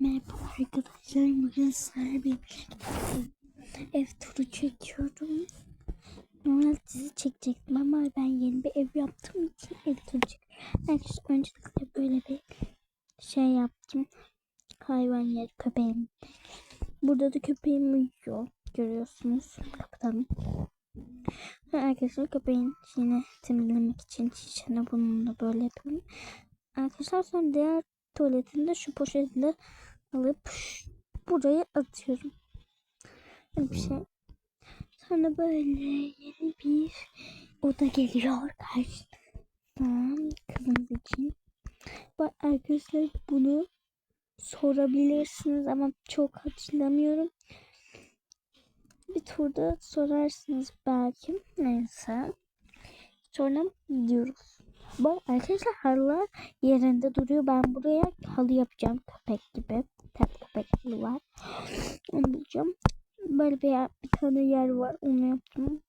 Merhaba arkadaşlar. Bugün sizlerle birlikte ev turu çekiyorum. Normal dizi çekecektim ama ben yeni bir ev yaptığım için ev turu çekiyorum. Öncelikle böyle bir şey yaptım. Hayvan yeri köpeğim. Burada da köpeğim uyuyor. Görüyorsunuz. Ve Arkadaşlar köpeğin içini temizlemek için şişene bununla böyle yapıyorum. Arkadaşlar sonra diğer tuvaletinde şu poşetle alıp buraya atıyorum. Böyle bir şey. Sonra böyle yeni bir oda geliyor karşıdan kızımız için. Bak arkadaşlar bunu sorabilirsiniz ama çok hatırlamıyorum. Bir turda sorarsınız belki. Neyse. Sonra gidiyoruz. Bak arkadaşlar halılar yerinde duruyor. Ben buraya halı yapacağım köpek gibi. Tabi köpek halı var. Onu bulacağım. Böyle bir, bir tane yer var. Onu yaptım.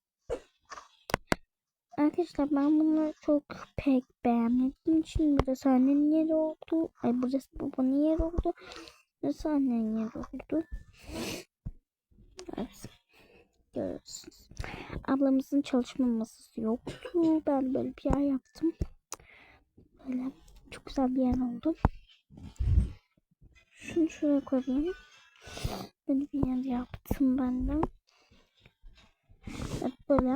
Arkadaşlar ben bunu çok pek beğenmediğim için burası annenin yeri oldu. Ay burası babanın yeri oldu. Burası annenin yeri oldu. Evet. Görüyorsunuz. Ablamızın çalışma masası yoktu. Ben böyle bir yer yaptım. Böyle çok güzel bir yer oldu. Şunu şuraya koyayım. Böyle bir yer yaptım ben de. Evet, böyle.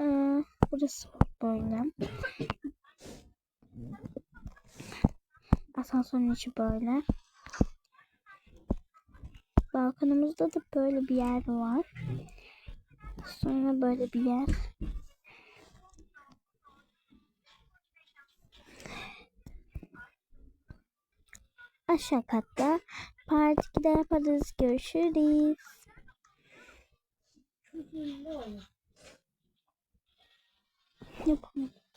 Ee, burası böyle. Asansörün içi böyle. Balkonumuzda da böyle bir yer var. Sonra böyle bir yer. Aşağı katta parti de yaparız. Görüşürüz. Yapamadım.